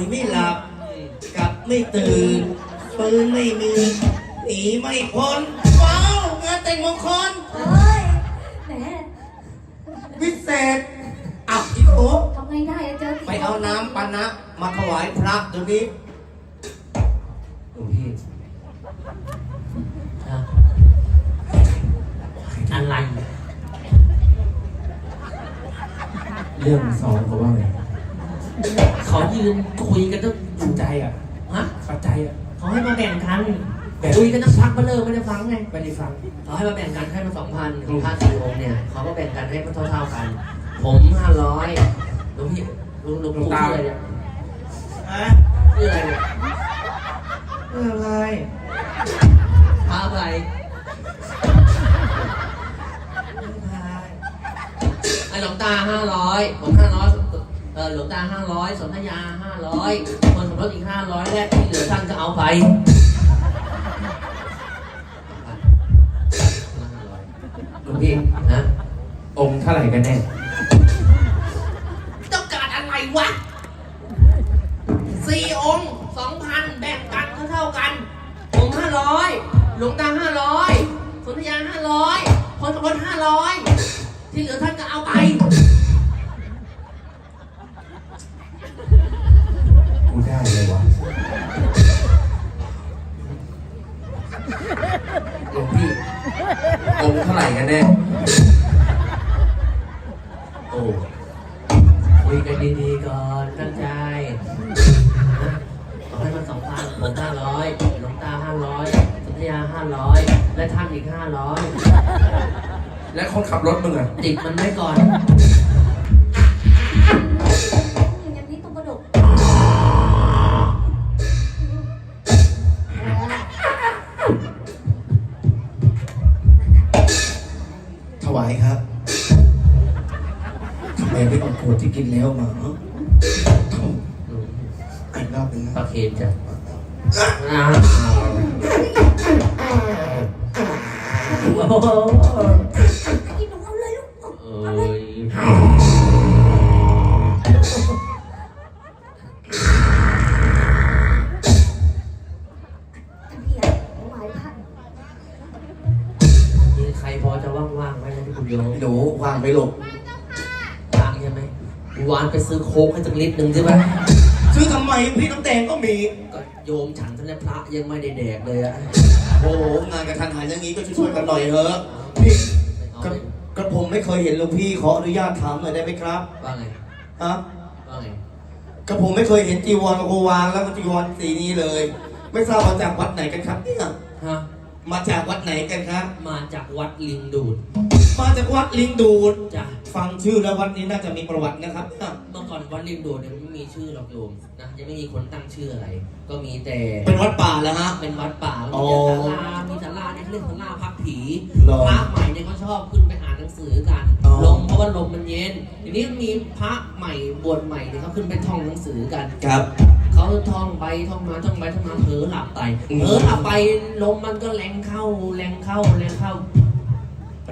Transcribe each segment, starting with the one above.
ไปไม่หลับ กลับไม่ตื่นปืนไม่มีหนีไม่พ้นว้าวงานแต่งมงคลเฮ้ยแหมวิเศษอับพี่โอทำไงได้อะเจอไปเอาน้ำปานะ มาถวายพระเดี๋ยวนี้หลวงพี่อะอะไร เรื่องสองเขาว่าไง เขายืนคุยกันตั้งเข้าใจอะฮะเข้าใจอะเขาให้มาแบ่งกันคุยกันตั้งพักมาเลิกไม่ได้ฟังไงไม่ได้ฟังเขาให้มาแบ่งกันให้มาสองพันของค่าสี่องค์เนี่ยเขาก็แบ่งกันให้มันเท่าๆกัน ผมห้าร้อยหลวงพี่หลวงหลวงปู่ชื่ออะไรเนี่ยฮะชื่ออะไรเนี่ยเรื่องอะไรพระอะไรไอหลวงตาห้าร้อยผมห้าร้อยเออ หลวงตาห้าร้อยสนธยาห้าร้อยคนสมรสอีกห้าร้อยแรกที่เหลือท่านก็เอาไปหลวงพี่นะองค์เท่าไหร่กันแน่ต้องการอะไรวะสี่องค์สองพันแบ่งกันเท่าเท่าๆกันผมห้าร้อยหลวงตาห้าร้อยสนธยาห้าร้อยคนสมรสห้าร้อยที่เหลือท่านก็เอาไป เลยวะหลวงพี่องค์เท่าไหร่กันแน่ โอ้คุยกันดีๆก่อนตั้งใจนะขอให้มันสองพันผมห้าร้อยหลวงตาห้าร้อยสุทยาห้าร้อยและท่านอีกห้าร้อยและคนขับรถมึงอะติดมันไว้ก่อน วายครับทำไมไม่เอาขวดที่กินแล้วมาฮะอีกรอบหนึงปนะลาเค็มจ้ะอ่าโอ้โห โยมหนูวางไปหลบว่างใช่ไหมวานไปซื้อโค้กให้สักลิตรหนึ่งใช่ไหมซื้อทำไมพี่น้ำแดงก็มีก็โยมฉันท่านและพระยังไม่ได้แดกเลยอะโอ้โหงานกระทันหันอย่างนี้ก็ช่วยๆกันหน่อยเถอะพี่กระกระผมไม่เคยเห็นหลวงพี่ขออนุญาตถามหน่อยได้ไหมครับว่าไงฮะว่าไงกระผมไม่เคยเห็นจีวรโกวางแล้วก็จีวรสีนี้เลย ไม่ทราบมาจากวัดไหนกันครับเนี่ยฮะมาจากวัดไหนกันครับมาจากวัดลิงดูด มาจากวัดลิงดูดจ้ะฟังชื่อแล้ววัดนี้น่าจะมีประวัตินะครับเนี่ยเมื่อก่อนวัดลิงดูดเนี่ยไม่มีชื่อหรอกโยมนะยังไม่มีคนตั้งชื่ออะไร ก็มีแต่เป็นวัดป่าแล้วฮะเป็นวัดป่าอ๋มีอแต่ศาลามีศาลาเนี่ยเขาเรียกศาลาพักผีเหรอพระใหม่เนี่ยเขาชอบขึ้นไปอ่านหนังสือกันอ๋อลมเพราะว่าลมมันเย็นทีนี้มีพระใหม่บวชใหม่เนี่ยเขาขึ้นไปท่องหนังสือกันครับเขาท่องไปท่องมาท่องไปท่องมาเผลอหลับไปอืมเผลอหลับไปลมมันก็แรงเข้าแรงเข้าแรงเข้า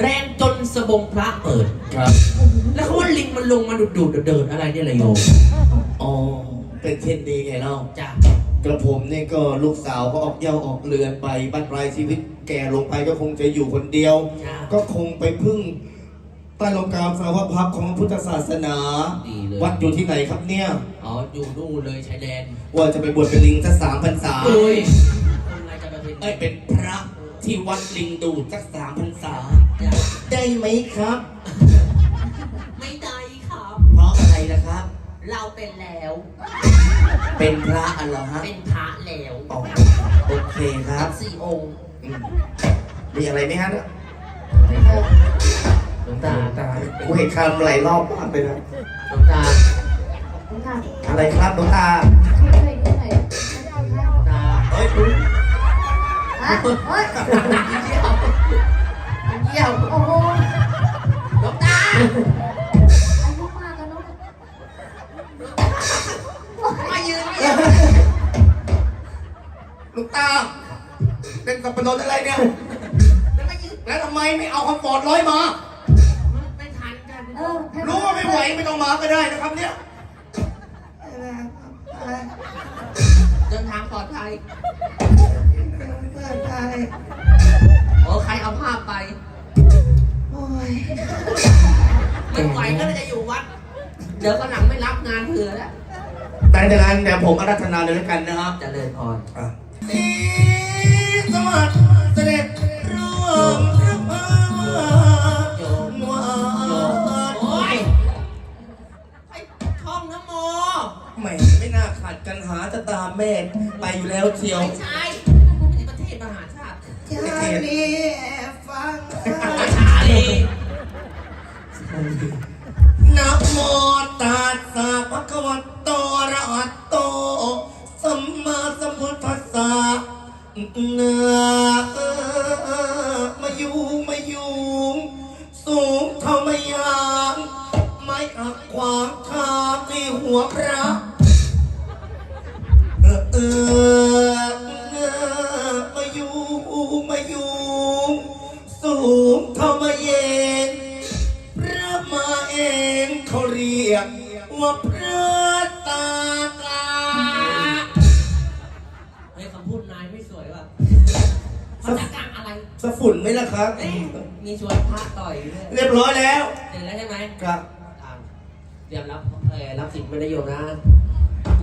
แรงจนสบงพระเปิด ครับแล้วเขาว่าลิงมันลงมาดูดดูดเดินๆอะไรเนี่ยเลยโยมอ๋อเป็นเช่นดีไงเนาะจ้ะกระผมนี่ก็ลูกสาวก็ออกเหย้าออกเรือนไปบั้นปลายชีวิตแก่ลงไปก็คงจะอยู่คนเดียว จ้ะก็คงไปพึ่งใต้ลมกาสาวพับของพุทธศาสนา ดีเลยวัดอยู่ที่ไหนครับเนี่ย อ๋ออยู่นู่นเลยชายแดนว่าจะไปบวชเป็นลิงสักสามพรรษา เอ้ยคนอะไรจะไปเป็นเอ้ยเป็นพระที่วัดลิงดูดสักสามพรรษาจ้ะ ได้ไหมครับ ไม่ได้ครับ เพราะอะไรนะครับ เราเป็นแล้ว เป็นพระอะไรอฮะเป็นพระแล้วอ๋อโอเคครับสี่องค์อืมมีอะไรไหมฮะเนี่ยหลวงตาตากูเห็นคำหลายรอบมากเลยนะ หลวงตาหลวงตาอะไรครับหลวงตาช่วยช่วยดูหน่อยหลวงตา เฮ้ยคุณ ฮะเฮ้ย เยี่ยวโอ้โหหลวงตาอายุมากกันเนาะมายืนหลวงตา เป็นสับปะรดอะไรเนี่ย แล้วมายืนแล้วทำไมไม่เอาคอมฟอร์ตร้อยมามันไม่ทันกันเออให้รู้ว่าไม่ไหวไม่ต้องมาก็ได้นะครับเนี่ยเดินทางปลอดภัยโอ้ใครเอาภาพไป ไม่ไหวก็เลยจะอยู่วัด เดี๋ยวก็หลังไม่รับงานเผื่อแล้วแต่จากนั้นเดี๋ยวผมอารัธนาเลยแล้วกันนะครับเจะเลยพรอะสวัสดิ์เสด็จร่วมพระพาโยมวาโอ้ยไอ้ท่องนะโมแหม่ไม่น่าขัดกันหาจะตามแม่ไปอยู่แล้วเชียวไม่ใช่นี่ประเทศมหาชาติ ชาลีฟั นะโมตัสสะภะคะวะโตอะระหะโต สัมมาสัมพุทธัสสะเนื้อมาอยู่มาอยู่สูงเท่าไมยางไม่อักขวางทางในหัวพระเออ ว่าพระตากาเฮ้ยคำพูดนายไม่สวยว่ะเขาจะกลางอะไรสะฝุ่นไหมล่ะครับ เอ้ยมีชวนพระต่อยด้วยเรียบร้อยแล้ว เสร็จแล้วใช่ไหมครับ อ่าเตรียมรับเอ่อรับสินไม่ได้โยมนะ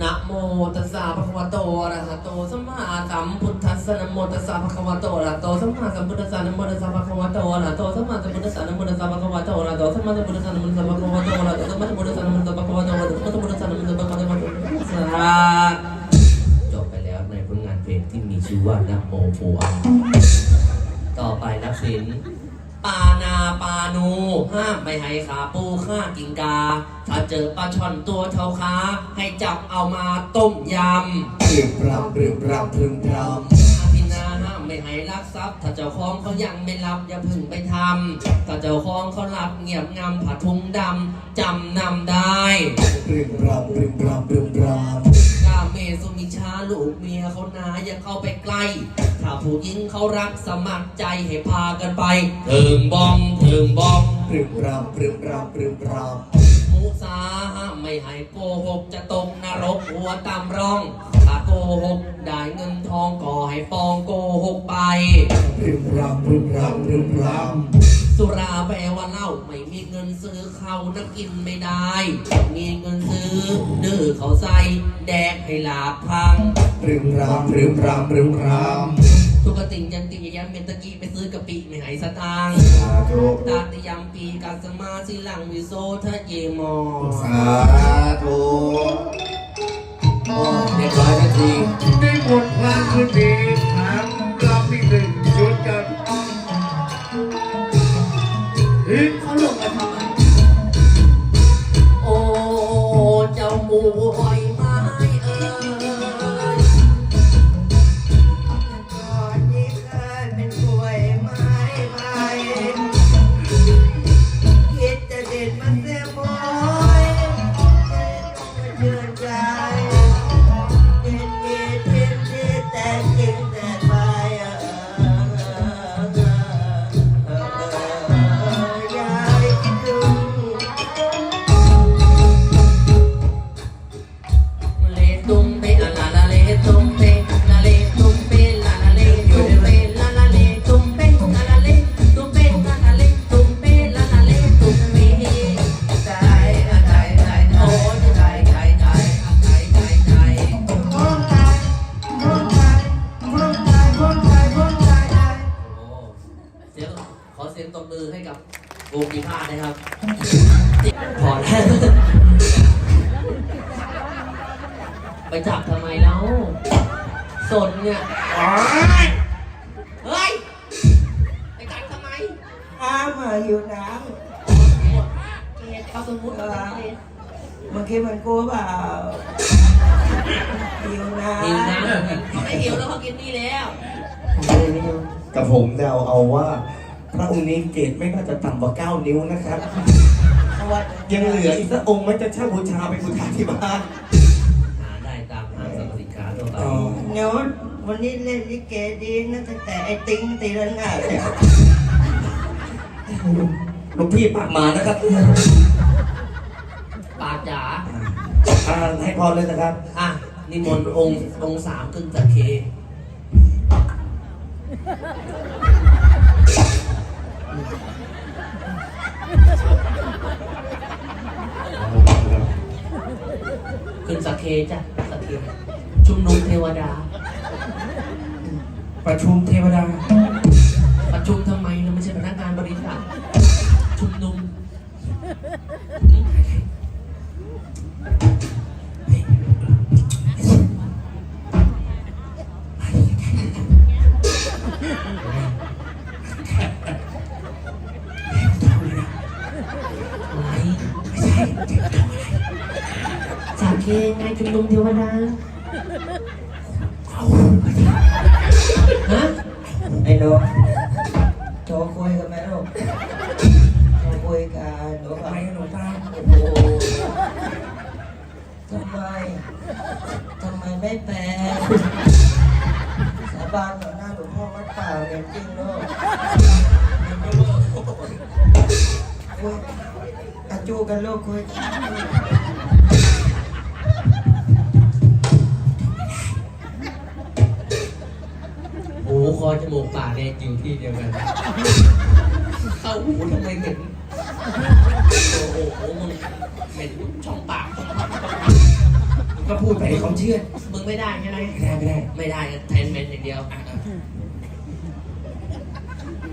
นะโมตัสสะภะคะวะโตอะระหะโตสัมมาสัมพุทธัสสะนะโมตัสสะภะคะวะโตอะระหะโตสัมมาสัมพุทธัสสะนะโมตัสสะภะคะวะโตอะระหะโตสัมมาสัมพุทธัสสะนะโมตัสสะภะคะวะโตอะระหะโตสัมมาสัมพุทธัสสะนะโมตัสสะภะคะวะโตอะระหะโตสัมมาสัมพุทธัสสะนะโม จบไปแล้วในผลงานเพลงที่มีชื่อว่านะโมโพอังต่อไปนับสินปานาปานูห้ามไม่ให้ขาปูฆ่ากิงกา ถ้าเจอปลาช่อนตัวเท่าขาให้จับเอามาต้มยำปรึมปรับปรึมปรับปรึมปรับอาพินาห้ามไม่ให้ลักทรัพย์ ถ้าเจ้าของเขายังไม่รับอย่าเพึ่งไปทำถ้าเจ้าของเขารับเงียบงำผ้าถุงดำจำนำได้ปรึมปรับปรึมปรับปรึมปรับกาเมสุมิ ชาลูกเมียเขานาอย่าเข้าไปใกล้ ถ้าผู้หญิงเขารักสมัครใจให้พากันไปเถิงบองเถิงบอง ปรึมปรับปรึมปรับปรึมปรับมุ สาห้ามไม่ให้โกหกจะตกนรกหัวตามร่อง ถ้าโกหกได้เงินทองก็ให้ปองโกหกไปปรึมปรับปรึมปรับปรึมปรับสุราแปลว่าเหล้าไม่มีเงินซื้อเขานักกินไม่ได้ มีเงินซื้อดื้อเขาใส่แดกให้หลาบพังปรึมปรับปรึมปรับปรึมปรับ ทุกติงยันติยันเมนตะกี้ไปซื้อกะปิไม่ให้สตางค์สาธุตาติยมปีกาสมาสิหลังวิโซทะเยมอสาธุโอ้เรียบร้อยทันทีได้หมดพลังคืนนี้ถามรอบ อ้ามาอยู่น้เกลียดเขาสมมุติว่าเกลียดำเมื่อกี้มันกลัวเปล่าอยู่น้หิวน้ำ เขาไม่หิวแล้วเขากินนี่แล้วกับผมเดาเอาว่า พระองค์นี้เกตไม่น่าจะต่ำกว่า9นิ้วนะครับำเพราะว่ายังเหลืออีกสักองค์มันจะเช่าบูชาไปบูชาที่บ้านหาได้ตามห้างสรรพสินค้าทั่วไปอ๋อเดี๋ยววันนี้เล่นลิเกดีนะตั้งแต่ไอ้ติ้งตีระนาดเนี่ย หลวงพี่ปากหมานะครับปากจ๋าอ่าให้พรเลยนะครับ อะนิมนต์องค์องค์สามขึ้นสักเคขึ้นสักเคจ้ะสักเคชุมนุมเทวดา ประชุมเทวดา เคไงชุมนุมเทวดาฮะไอ้หนูโทรคุยกันไหมลูกโทรคุยกันหนูไม่หลวงตาโอ้โหทำไมทำไมไม่แปลสาบานต่อหน้าหลวงพ่อวัดเปล่าเนี่ยจริงลูกคุยอาจูกันลูกคุย คอจมูกปากเนี่ยอยู่ที่เดียวกัน เข้าหูทำไมเหม็นโอ้โหมึงเหม็นช่องปาก ก็พูดไปให้เขาเชื่อ มึงไม่ได้ใช่ไหมไม่ได้ไม่ได้ ไม่ได้แทนเมนอย่างเดียวอะ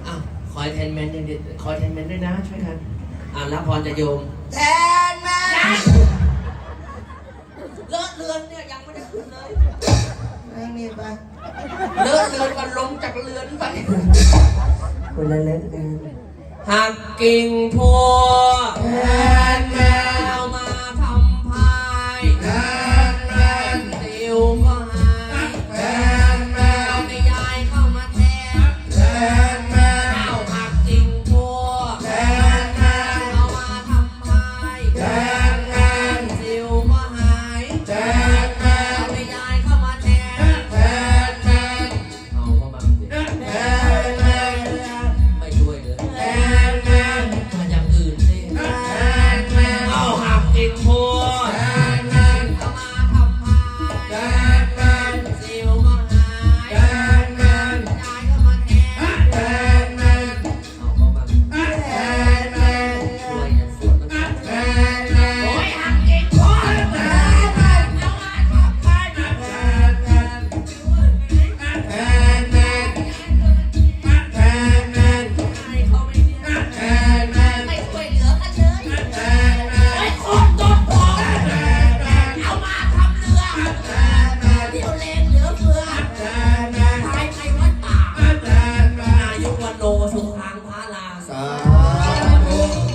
อะคอยแทนเมนอย่างเดียวคอยแทนเมนด้วยนะช่วยกันอะรับพรจะโยม แทนแม่เลอะเลือนเนี่ยยังไม่ได้ขึ้นเลย นั่งนี่ไปเลอะเลือนก็ลงจากเรือนไปคนละเล็กกันหากกิ่งพัวแทน